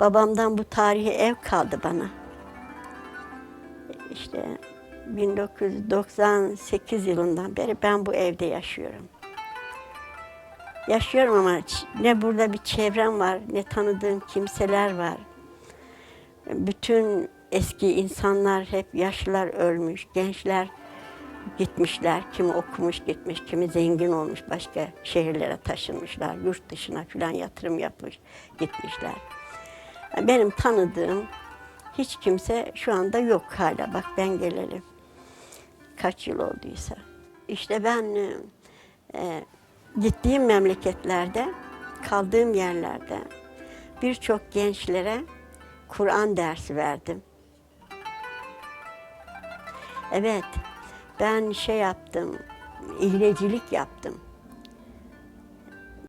Babamdan bu tarihi ev kaldı bana. İşte 1998 yılından beri ben bu evde yaşıyorum. Yaşıyorum ama ne burada bir çevrem var, ne tanıdığım kimseler var. Bütün eski insanlar hep yaşlılar ölmüş, gençler gitmişler. Kimi okumuş gitmiş, kimi zengin olmuş, başka şehirlere taşınmışlar, yurt dışına falan yatırım yapmış, gitmişler. Benim tanıdığım hiç kimse şu anda yok hala. Bak ben gelelim. Kaç yıl olduysa. İşte ben e, e, gittiğim memleketlerde, kaldığım yerlerde birçok gençlere Kur'an dersi verdim. Evet, ben şey yaptım, iğnecilik yaptım.